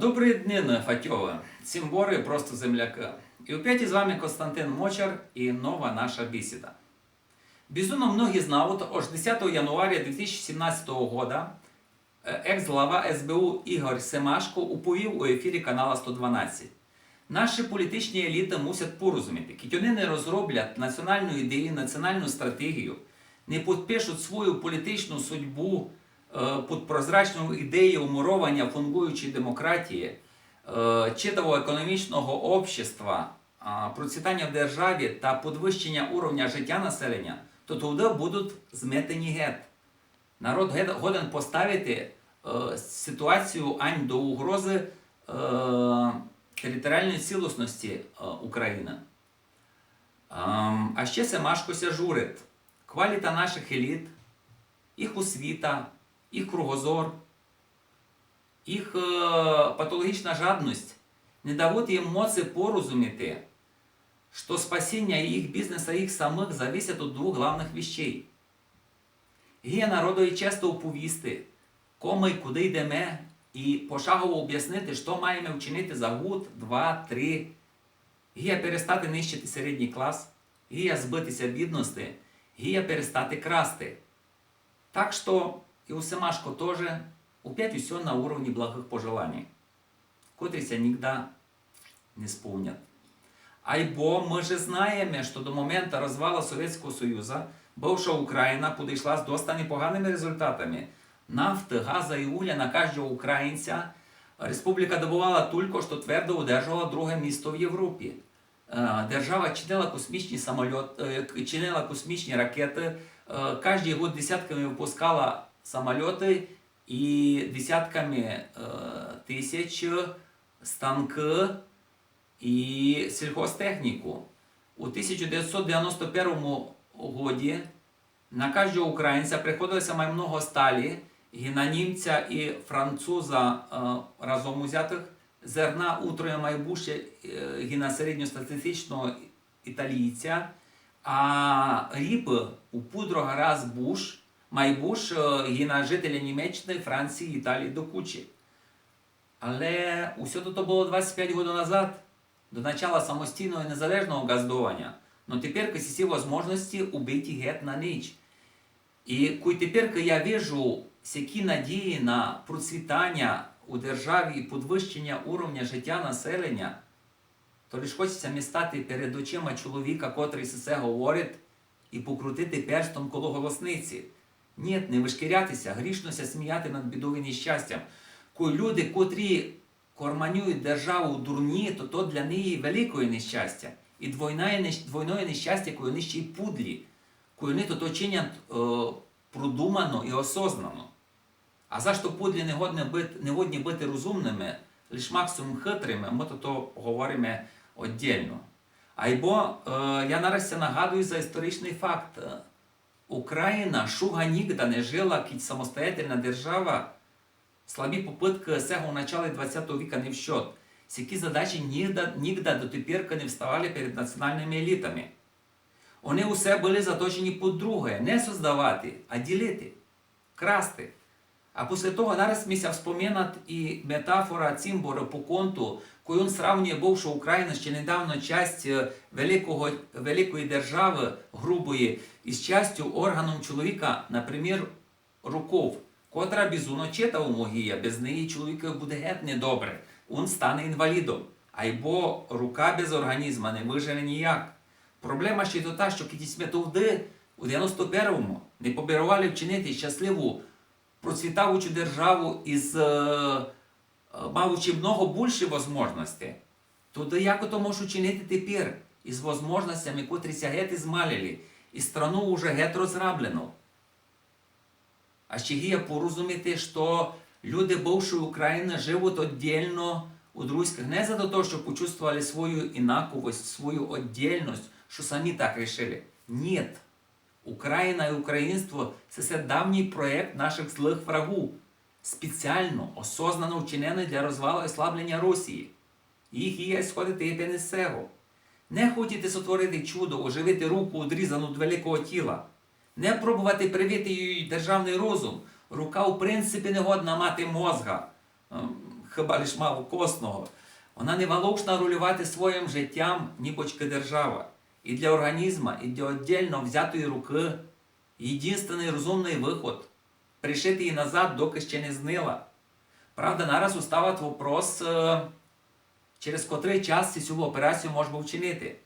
Добрий день, Фатьове. Цімбори просто земляка. І опять із вами Константин Мочар і нова наша бесіда. Безумно многие знают, аж 10 января 2017 года е, екс-глава СБУ Ігор Семашко уповів у ефірі канала 112. Наші політичні еліти мусять порозуміти, кіть вони не розроблять національну ідею, національну стратегію, не підпишуть свою політичну судьбу під прозрачною ідеєю умуровання фунгуючої демократії, е, читавого економічного общества, процвітання в державі та підвищення уровня життя населення, то туди будуть зметені гет. Народ годен поставити е, ситуацію ань до угрози е, територіальної цілісності е, України. Ем, а ще Семашкося журить. Кваліта наших еліт, їх освіта, їх кругозор, їх е, патологічна жадність не дають їм моці порозуміти, що спасіння їх бізнеса, їх самих зависить від двох главних вещей. Гія народу часто оповісти, кому і куди йдемо, і пошагово об'яснити, що маємо вчинити за год, два, три. Гія перестати нищити середній клас, гія збитися бідності, гія перестати красти. Так що і у Семашко теж опять усе на уровні благих пожеланий, котріся нігде не сповнять. Айбо ми же знаємо, що до моменту розвалу Совєтського Союзу бивша Україна підійшла з досить непоганими результатами. Нафти, газа і угля на кожного українця республіка добувала тільки, що твердо удержувала друге місто в Європі. Е, Держава чинила космічні самольот, е, чинила космічні ракети, е, кожен год десятками випускала самольоти і десятками е, тисяч станки і сільхозтехніку. У 1991 годі на кожного українця приходилося май много сталі, і на німця і француза е, разом узятих зерна утроє майбуще е, і на середньостатистичного італійця, а ріпи у пудро раз буш, майбуш е, і на жителя Німеччини, Франції, Італії до кучі. Але усе то було 25 років назад, до начала самостійного і незалежного газдування. Но тепер всі можливості убити гет на ніч. І кой тепер я вижу всякі надії на процвітання у державі і підвищення уровня життя населення, то лиш хочеться мені стати перед очима чоловіка, котрий все говорить, і покрутити перстом коло голосниці. Ні, не вишкірятися, грішнося сміяти над бідою нещастям. Кой люди, котрі корманюють державу дурні, то то для неї великое нещастя. І двойне, нещ- нещастя, коли вони ще й пудлі, коли вони то, то чинять е, продумано і осознано. А за що пудлі не годні бити, не бути розумними, лише максимум хитрими, ми то, то говоримо віддільно. Айбо е, я наразі нагадую за історичний факт. Україна шуга нігда не жила як самостоятельна держава. Слабі попитки сего в начале 20 века не в счет. Сякі задачі нігда, нігда дотепер не вставали перед національними елітами. Вони усе були заточені під друге, не создавати, а ділити, красти. А після того зараз міся вспомінат і метафора Цімбора по конту, коли він сравнює бувшу Україну ще недавно часть е, великого, великої держави грубої із частю органом чоловіка, наприклад, руков, котра безумно чета умогія, без неї чоловіка буде геть недобре, він стане інвалідом. Айбо рука без організма не виживе ніяк. Проблема ще й то та, що кількість метовди у 91-му не побірували вчинити щасливу процвітаючу державу із е, маючи много більше можливостей, то як то можу чинити тепер із можливостями, котрі геть змалили, і страну уже геть розраблено. А ще є порозуміти, що люди бувшої України живуть віддільно у друзьках не за того, що почувствовали свою інаковость, свою віддільність, що самі так решили. Ні. Україна і українство це все давній проєкт наших злих врагів, спеціально, осознано вчинений для розвалу і ослаблення Росії. Їх є сходити і пенесего. Не хотіти сотворити чудо, оживити руку, одрізану від великого тіла. Не пробувати привити їй державний розум. Рука, в принципі, не годна мати мозга. Ем, хіба лиш мало косного. Вона не волокшна рулювати своїм життям, нібочки держава. І для організму, і для віддільно взятої руки єдиний розумний виход пришити її назад, доки ще не знила. Правда, нараз уставить вопрос, е, через котрий час цю операцію можна вчинити.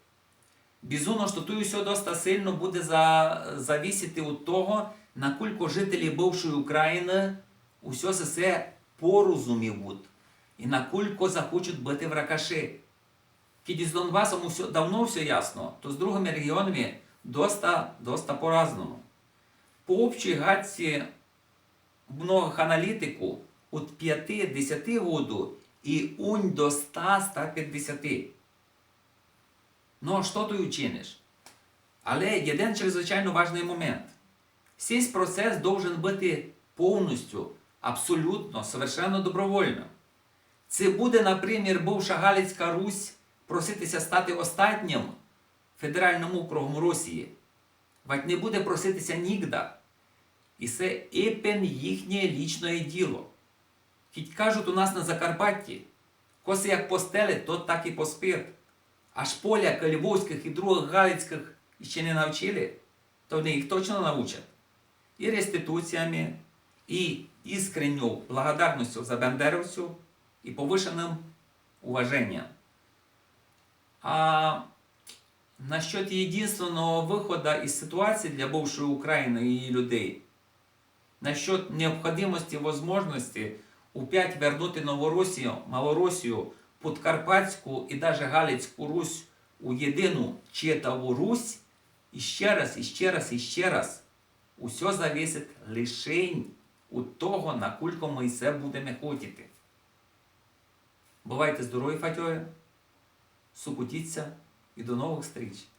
Безумно, що тут все доста сильно буде за, завісити від того, накільки жителі бившої України усе це порозуміють і накільки захочуть бити в ракаші. Кіді з Донбасом усе, давно все ясно, то з другими регіонами доста, доста по-разному. По общій гадці многих аналітику від 5-10 году і унь до 100-150. Ну, а що ти учиниш? Але є один чрезвичайно важний момент. Цей процес должен бути повністю, абсолютно, совершенно добровольним. Це буде, наприклад, бувша Галицька Русь проситися стати останнім федеральним округом Росії. Вать не буде проситися нігде. І це епен їхнє лічне діло. Хіть кажуть у нас на Закарпатті, коси як постелить, то так і поспить. Аж поляк львовських і других галицьких ще не навчили, то вони їх точно навчать. І реституціями, і іскренню благодарністю за бандеровцю, і повишеним уваженням. А насчет единственного выхода из ситуации для бывшей Украины и ее людей, – насчет необходимости возможности опять вернути Новороссию, Малороссию, Подкарпатську і даже Галицьку Русь у єдину Читаву Русь, і ще раз, і ще раз, і ще раз, усе зависить лишень від того, на кулько ми все будемо хотіти. Бувайте здорові, Фатьоє, супутіться і до нових зустріч!